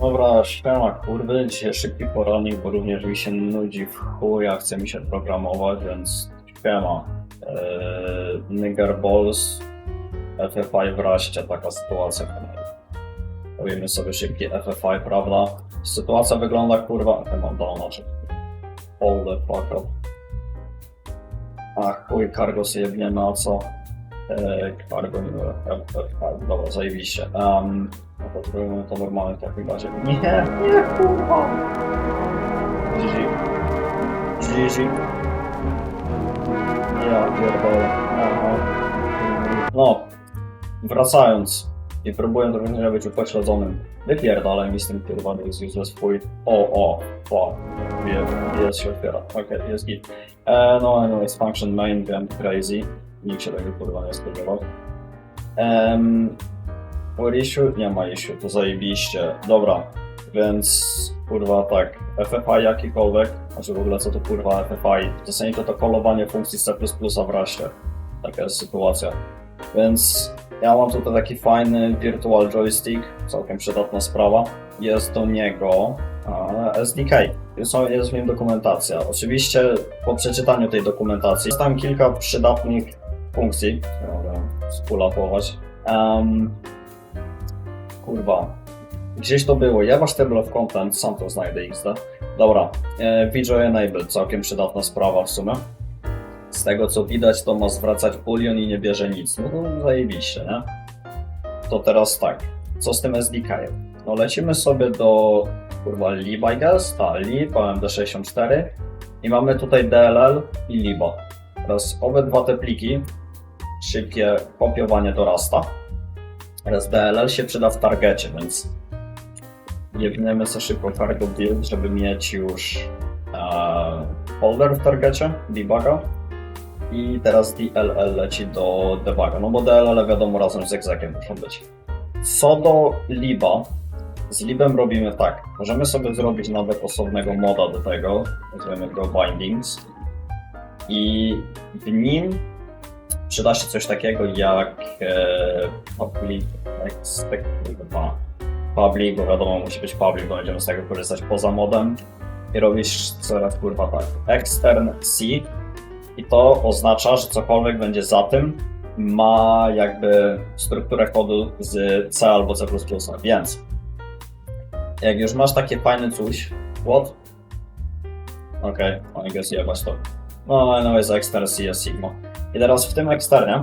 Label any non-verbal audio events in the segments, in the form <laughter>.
Dobra, śmiała kurwy, dzisiaj szybki poranek, bo również mi się nudzi w chuja, chce mi się programować, więc śmiała. Eee, Nigger Balls, FFI wreszcie, taka sytuacja. Robimy sobie szybki FFI, prawda? Sytuacja wygląda kurwa, chyba do znaczy. All the fuck up. Ach, chuj, cargo sobie jebniemy, a co? Eee, cargo, FFI, dobra, zajebiście. Um, no to zrobimy to normalnie w takim razie. Nie, nie, kurwa! GG. GG. Ja pierdolę. Aha. No, wracając i próbuję trochę nie być upośledzonym. Wypierdalaj mi z tym to jest useless twój. O, o, o. Jest, jest się otwiera. Okej, jest git. E, no, anyways, function main, wiem, crazy. Nikt się tego kurwa nie spodziewał. Um, issue? Nie ma issue, to zajebiście. Dobra, więc kurwa tak, FFI jakikolwiek, znaczy w ogóle co to kurwa FFI, w zasadzie to to kolowanie funkcji C++ wreszcie. Taka jest sytuacja. Więc ja mam tutaj taki fajny virtual joystick, całkiem przydatna sprawa. Jest do niego SDK. Jest w nim dokumentacja. Oczywiście po przeczytaniu tej dokumentacji jest tam kilka przydatnych funkcji, które mogę spulapować. Um, kurwa. Gdzieś to było. Ja masz table of content, sam to znajdę XD. Dobra. E, Video enabled, całkiem przydatna sprawa w sumie. Z tego co widać, to ma zwracać bulion i nie bierze nic. No to zajebiście, nie? To teraz tak. Co z tym SDK-em? No lecimy sobie do kurwa lib, I guess. Ta, lib, AMD64 i mamy tutaj DLL i liba. Teraz obydwa te pliki, szybkie kopiowanie do Rasta. Teraz DLL się przyda w targecie, więc jebniemy sobie szybko cargo build, żeby mieć już e, folder w targecie, debuga. I teraz DLL leci do debuga, no bo DLL wiadomo razem z execem muszą być. Co do liba, z libem robimy tak. Możemy sobie zrobić nawet osobnego moda do tego, nazwijmy go bindings. I w nim przyda się coś takiego jak e, public, public, bo wiadomo musi być public, bo będziemy z tego korzystać poza modem i robisz teraz kurwa tak, extern C i to oznacza, że cokolwiek będzie za tym ma jakby strukturę kodu z C albo C++, więc jak już masz takie fajne coś, what? Okej, okay, I guess jebać to. No, anyways, extern C jest Sigma. I teraz w tym eksternie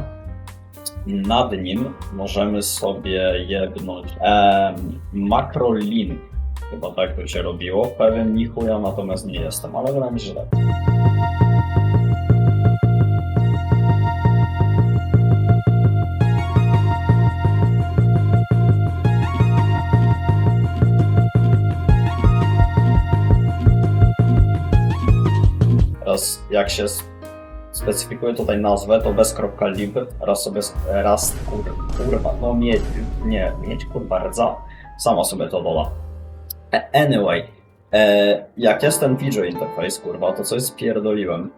nad nim możemy sobie jebnąć em, macrolink. Chyba tak to się robiło. Pewien ni chuja natomiast nie jestem, ale wydaje mi się, że tak. Teraz jak się s- specyfikuje tutaj nazwę, to bez kropka lib, raz sobie, raz kur, kurwa, no mieć, nie, mieć kurwa rdza, sama sobie to doda. E, Anyway, e, jak jest ten video interface, kurwa, to coś spierdoliłem.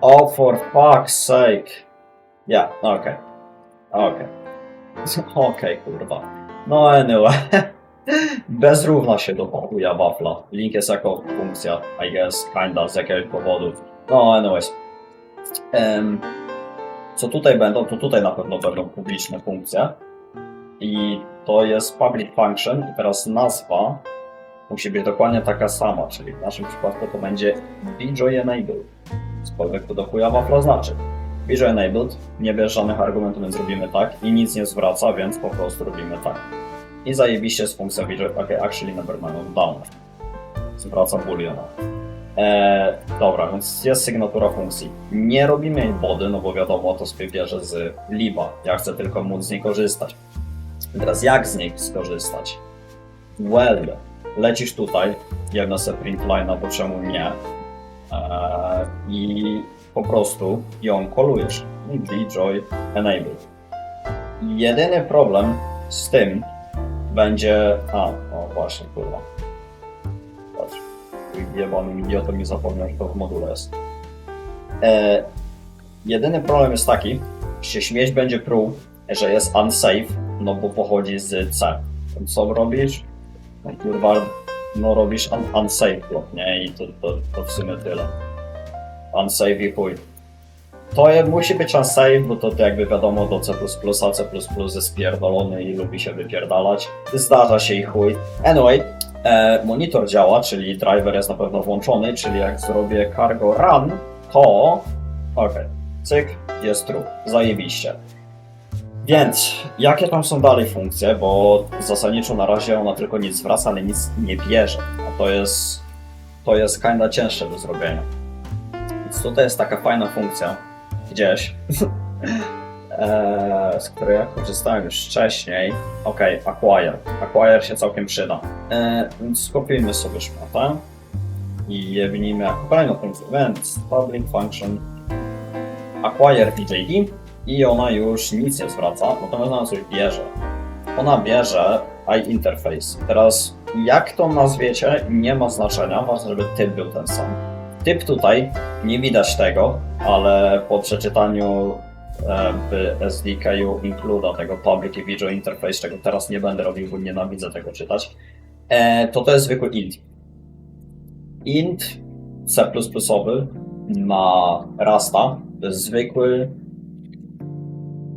Oh, for fuck's sake. Ja, okej. Okej. Okej, kurwa. No anyway. <laughs> Bez równa się do chuja wafla. Link jest jako funkcja, I guess, kinda, z jakiegoś powodu. No anyways. Em, co tutaj będą, to tutaj na pewno będą publiczne funkcje. I to jest public function i teraz nazwa musi być dokładnie taka sama, czyli w naszym przypadku to będzie VJoy enabled. Cokolwiek to do chuja wafla znaczy. VJoy enabled, nie bierz żadnych argumentów, więc robimy tak i nic nie zwraca, więc po prostu robimy tak. I zajebiście z funkcją VJoy, ok, actually never mind, on down. Zwraca booleana. Eee, dobra, więc jest sygnatura funkcji. Nie robimy jej body, no bo wiadomo, to sobie bierze z liba. Ja chcę tylko móc z niej korzystać. Teraz jak z niej skorzystać? Well, lecisz tutaj, jedna se print line'a, bo czemu nie? Eee, I po prostu ją kolujesz. VJoy enabled. Jedyny problem z tym będzie... A, o właśnie, kurwa. Patrz. Jebanym idiotą mi zapomniał, że to w module jest. E, jedyny problem jest taki, się śmieć będzie prół, że jest unsafe, no bo pochodzi z C. Co robisz? No kurwa, no robisz un unsafe block, nie? I to, to, to w sumie tyle. Unsafe i chuj. To musi być unsafe, bo to, to jakby wiadomo do C++, a C++ jest pierdolony i lubi się wypierdalać. Zdarza się i chuj. Anyway, e, monitor działa, czyli driver jest na pewno włączony, czyli jak zrobię cargo run, to... Okej, cyk, jest true, zajebiście. Więc, jakie tam są dalej funkcje, bo zasadniczo na razie ona tylko nic zwraca, ale nic nie bierze, a to jest, to jest kinda cięższe do zrobienia. Więc tutaj jest taka fajna funkcja, gdzieś, <laughs> eee, z której ja korzystałem już wcześniej. Ok, acquire. Acquire się całkiem przyda. Eee, więc skopiujmy sobie szmatę i jebnijmy jako kolejną funkcję, więc public function acquire PJD i ona już nic nie zwraca, natomiast ona coś bierze. Ona bierze iInterface. Teraz jak to nazwiecie nie ma znaczenia, ważne żeby typ był ten sam. Typ tutaj nie widać tego, ale po przeczytaniu e, SDK'u includa tego Public i Visual Interface, czego teraz nie będę robił, bo nienawidzę tego czytać, e, to to jest zwykły int. Int C++ na Rasta to jest zwykły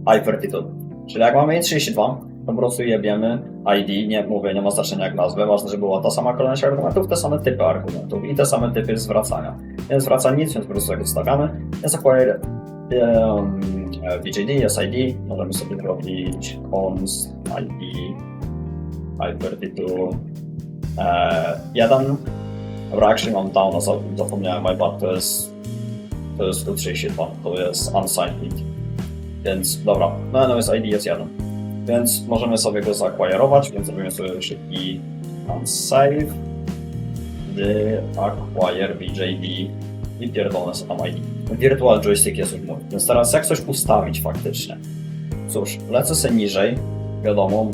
hypertitle. Czyli jak mamy int32, to po prostu jebiemy ID, nie mówię, nie ma znaczenia jak nazwę, ważne, żeby była ta sama kolejność argumentów, te same typy argumentów i te same typy zwracania. Nie zwraca nic, więc po prostu jak zostawiamy. Jest acquire um, VJD, jest ID, możemy sobie zrobić const ID hypertitle e, 1. Dobra, actually mam downa, za- zapomniałem, my bad, to jest to jest 32, to jest unsigned. Więc dobra, no no jest ID jest 1. Więc możemy sobie go zaakwajerować, więc zrobimy sobie szybki unsave the acquire BJD i pierdolę sobie tam ID. Virtual joystick jest już mój. Więc teraz jak coś ustawić faktycznie? Cóż, lecę sobie niżej, wiadomo,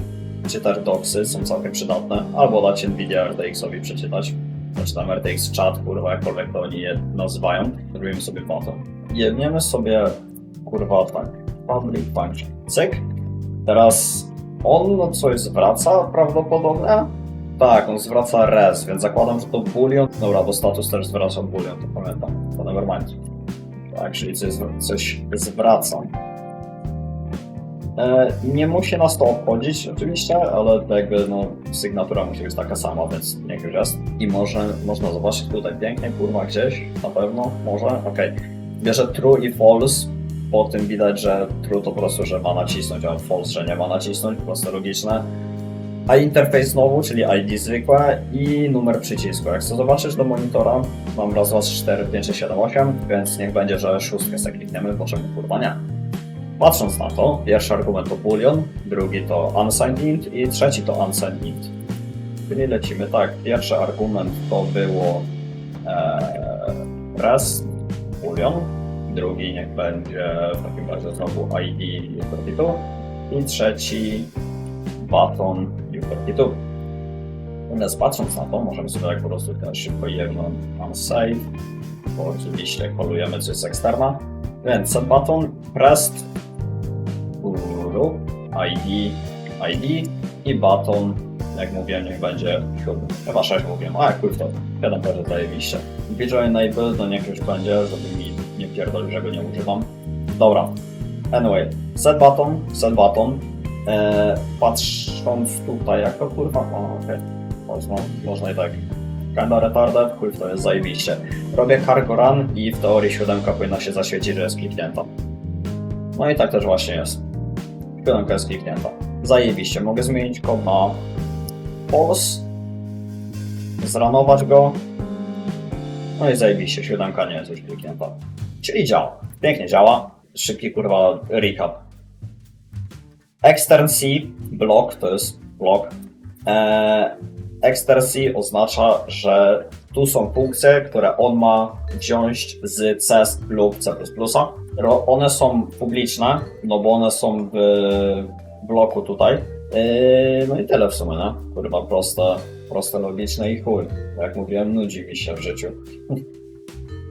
czytać doksy są całkiem przydatne, albo dać Nvidia RTX-owi przeczytać. Znaczy tam RTX chat, kurwa, jakkolwiek to oni je nazywają. Zrobimy sobie button. Jebniemy sobie, kurwa, tak, public function. Cyk. Teraz on coś zwraca prawdopodobnie. Tak, on zwraca res, więc zakładam, że to boolean. Dobra, bo status też zwraca boolean, to pamiętam. To nevermind. Tak, czyli coś, coś zwracam. E, nie musi nas to obchodzić oczywiście, ale jakby no, sygnatura musi być taka sama, więc niech już jest. I może można zobaczyć tutaj pięknie, kurwa gdzieś, na pewno, może, okej. Bierze true i false, po tym widać, że true to po prostu, że ma nacisnąć, a false, że nie ma nacisnąć, proste logiczne. A interfejs znowu, czyli ID zwykłe i numer przycisku. Jak chcę zobaczyć do monitora, mam raz, raz, 4, 5, 6, 7, 8, więc niech będzie, że szóstkę sobie klikniemy, bo czemu kurwa nie. Patrząc na to, pierwszy argument to boolean, drugi to unsigned int i trzeci to unsigned int. Czyli lecimy tak, pierwszy argument to było e, res, boolean, drugi niech będzie w takim razie znowu ID user i trzeci button user Natomiast patrząc na to, możemy sobie tak po prostu teraz szybko jebnąć unsave, bo oczywiście kolujemy coś z eksterna. Więc set button, pressed, uru, ID, ID i button, jak mówiłem, niech będzie siódmy. Chyba 6 mówiłem, a jak chuj w to, wiadomo, że zajebiście. Visual Enable, to niech już będzie, żeby mi nie pierdolił, że go nie używam. Dobra, anyway, set button, set button. Eee, patrząc tutaj, jak to kurwa, o okej, można, można i tak. Kinda retarded, chuj to jest zajebiście. Robię cargo run i w teorii siódemka powinna się zaświecić, że jest kliknięta. No i tak też właśnie jest. Siódemka jest kliknięta. Zajebiście, mogę zmienić kod na false, zranować go, no i zajebiście, siódemka nie jest już kliknięta. Czyli działa. Pięknie działa. Szybki kurwa recap. Extern C block to jest blok. Eee, extern C oznacza, że tu są funkcje, które on ma wziąć z C lub C++. One są publiczne, no bo one są w bloku tutaj. Eee, no i tyle w sumie, nie? Kurwa proste, proste, logiczne i chuj. Jak mówiłem, nudzi mi się w życiu.